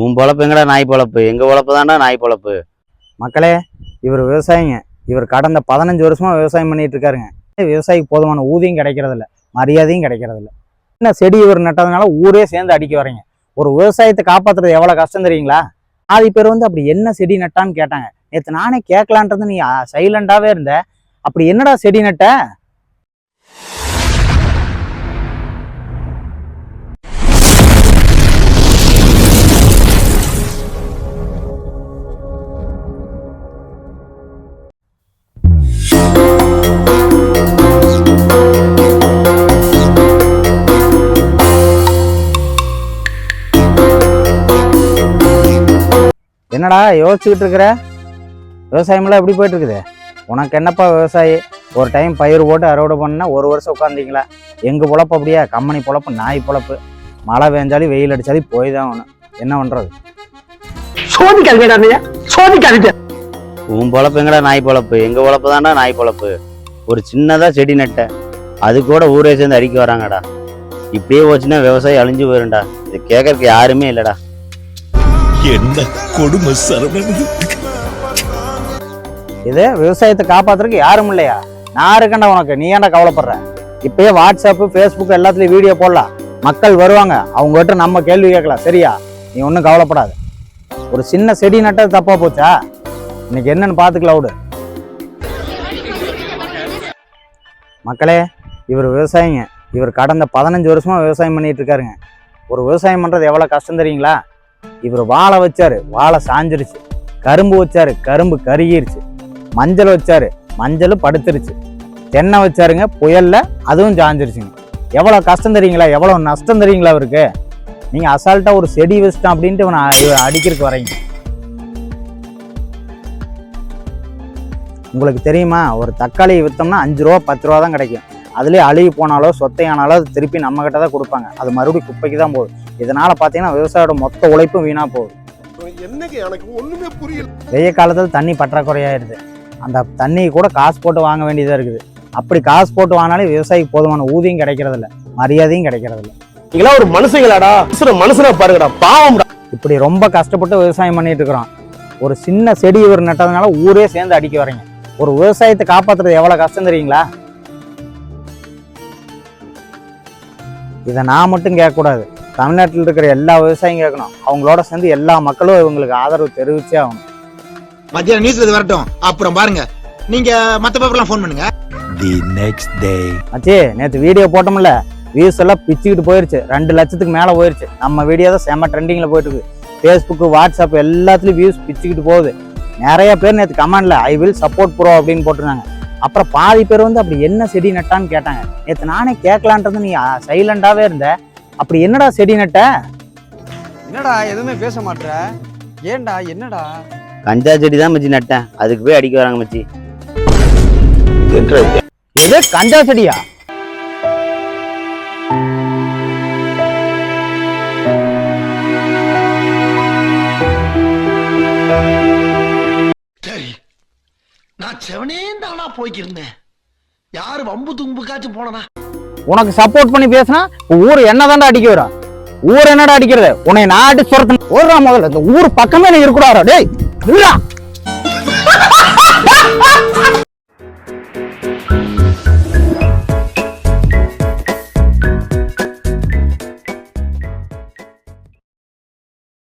உன் பொழப்பு எங்கடா நாய் பொழப்பு? எங்கள் பொழப்பு தான்டா நாய் பொழப்பு? மக்களே இவர் விவசாயிங்க. இவர் கடந்த பதினஞ்சு வருஷமாக விவசாயம் பண்ணிட்டு இருக்காருங்க. விவசாயிக்கு போதுமான ஊதியம் கிடைக்கிறதில்ல மரியாதையும் கிடைக்கிறதில்ல. என்ன செடி இவர் நட்டதுனால ஊரே சேர்ந்து அடிக்க வரீங்க ஒரு விவசாயத்தை காப்பாற்றுறது எவ்வளோ கஷ்டம் தெரியுங்களா? ஆதி பேர் வந்து அப்படி என்ன செடி நட்டான்னு கேட்டாங்க. நேற்று நானே கேட்கலான்றது நீ சைலண்டாகவே இருந்த. அப்படி என்னடா செடி நட்ட? என்னடா யோசிச்சுக்கிட்டு இருக்கிற? விவசாயமெல்லாம் எப்படி போயிட்டு இருக்குது உனக்கு என்னப்பா விவசாயி? ஒரு டைம் பயிர் போட்டு அறுவடை பண்ணா ஒரு வருஷம் உட்காந்தீங்களா எங்க பொழப்பு அப்படியா? கம்பெனி பொழப்பு நாய் பொழப்பு. மழை பெஞ்சாலும் வெயில் அடிச்சாலும் போய் தான் ஆகணும் என்ன சோதிக்காதீங்க. உன் பொழப்பு எங்கடா நாய் பொழப்பு? எங்க பொழப்பு தான்டா நாய் பொழப்பு? ஒரு சின்னதா செடி நட்ட. அது கூட ஊரே சேர்ந்து அடிக்க வராங்கடா. இப்படியே போச்சுன்னா விவசாயம் அழிஞ்சு போயிரும்டா. இது கேட்கறதுக்கு யாருமே இல்லடா. என்ன கொடுமை சரவணன்? இது விவசாயத்தை காப்பாத்துறதுக்கு யாரும் இல்லையா? நான் இருக்கேன்டா உனக்கு. நீ ஏன்டா கவலைப்படுற? இப்பயே வாட்ஸ்அப்பு ஃபேஸ்புக் எல்லாத்துலயும் வீடியோ போடலாம். மக்கள் வருவாங்க. அவங்க கிட்ட நம்ம கேள்வி கேட்கலாம். சரியா? நீ ஒன்றும் கவலைப்படாது. ஒரு சின்ன செடி நட்டது தப்பா போச்சா? இன்னைக்கு என்னன்னு பார்த்துக்கலாம் விடு மக்களே இவர் விவசாயிங்க. இவர் கடந்த பதினஞ்சு வருஷமா விவசாயம் பண்ணிட்டு இருக்காருங்க. ஒரு விவசாயம் பண்றது எவ்வளவு கஷ்டம் தெரியுங்களா? இவர் வாழை வச்சாரு வாழை சாஞ்சிருச்சு. கரும்பு வச்சாரு கரும்பு கருகிருச்சு. மஞ்சள் வச்சாரு மஞ்சள் படுத்துருச்சு. தென்னை வச்சாருங்க புயல்ல அதுவும் சாஞ்சிருச்சுங்க. எவ்வளவு கஷ்டம் தெரியுங்களா? எவ்வளவு நஷ்டம் தெரியுங்களா அவருக்கு நீங்க அசால்ட்டா ஒரு செடி வச்சிட்டான் அப்படின்ட்டு இவனை அடிக்கிறதுக்கு வரீங்க. உங்களுக்கு தெரியுமா? ஒரு தக்காளி விற்றோம்னா அஞ்சு ரூபா பத்து ரூபா தான் கிடைக்கும். அதுலேயே அழுகி போனாலோ சொத்தையானாலோ அது திருப்பி நம்ம கிட்ட தான் கொடுப்பாங்க. அது மறுபடியும் குப்பைக்கு தான் போகுது. இதனால பார்த்தீங்கன்னா விவசாயோட மொத்த உழைப்பும் வீணா போகுது. என்னங்க எனக்கு ஒண்ணுமே புரியல. வெய்ய காலத்தில் தண்ணி பற்றாக்குறையாயிருது. அந்த தண்ணி கூட காசு போட்டு வாங்க வேண்டியதாக இருக்குது. அப்படி காசு போட்டு வாங்கினாலே விவசாயிக்கு போதுமான ஊதியம் கிடைக்கிறது இல்ல மரியாதையும் கிடைக்கிறது இல்ல நீங்களா ஒரு மனுஷங்களாடா மனுஷன பாருங்கடா பாவம்டா. இப்படி ரொம்ப கஷ்டப்பட்டு விவசாயம் பண்ணிட்டு இருக்கிறோம். ஒரு சின்ன செடி இவர் நட்டதுனால ஊரே சேர்ந்து அடிக்க வரீங்க ஒரு விவசாயத்தை காப்பாத்துறது எவ்வளவு கஷ்டம் தெரியுங்களா? இதை நான் மட்டும் கேட்கக்கூடாது. தமிழ்நாட்டில் இருக்கிற எல்லா விவசாயியும் கேட்கணும். அவங்களோட சேர்ந்து எல்லா மக்களும் இவங்களுக்கு ஆதரவு தெரிவிச்சே ஆகணும். மத்தியானம் நியூஸ்ல இது வரட்டும். அப்புறம் பாருங்க. நீங்க மத்த பேப்பர்லாம் ஃபோன் பண்ணுங்க. தி நெக்ஸ்ட் டே மச்சி நேற்று வீடியோ போட்டோம்ல. வியூஸ் எல்லாம் பிச்சுக்கிட்டு போயிருச்சு. ரெண்டு லட்சத்துக்கு மேலே போயிருச்சு. நம்ம வீடியோ தான் செம்ம ட்ரெண்டிங்கில் போயிட்டு இருக்கு. ஃபேஸ்புக்கு வாட்ஸ்அப் எல்லாத்துலேயும் வியூஸ் பிச்சுக்கிட்டு போகுது. நிறைய பேர் நேற்று கமெண்ட்ல ஐ வில் சப்போர்ட் ப்ரோ அப்படின்னு போட்டிருந்தாங்க. அப்புறம் பாதி பேர் வந்து அப்படி என்ன செடி நட்டான்னு கேட்டாங்க. நேற்று நானே கேட்கலான்றது நீ சைலண்டாவே இருந்த. அப்படி என்னடா செடி நட்ட? என்னடா எதுவுமே பேச மாட்ற? ஏன்டா என்னடா? கஞ்சா செடி தான் மச்சி நட்டேன். அதுக்கு போய் அடிக்க வராங்க மச்சி. இது கஞ்சா செடியா? நான் செவனேந்தானா போய்க்கிருந்தேன். யாரு வம்பு தும்புக்காச்சும் போனனா உனக்கு சப்போர்ட் பண்ணி பேசினா ஊர் என்னதான்டா அடிக்க வரா ஊர் என்னடா அடிக்கிறது? உன்னை நான் அடி சுரத்து ஓடுறா முதல்ல இந்த ஊர் பக்கமே நீ இருக்கக்கூடாதா. டேய் இல்லா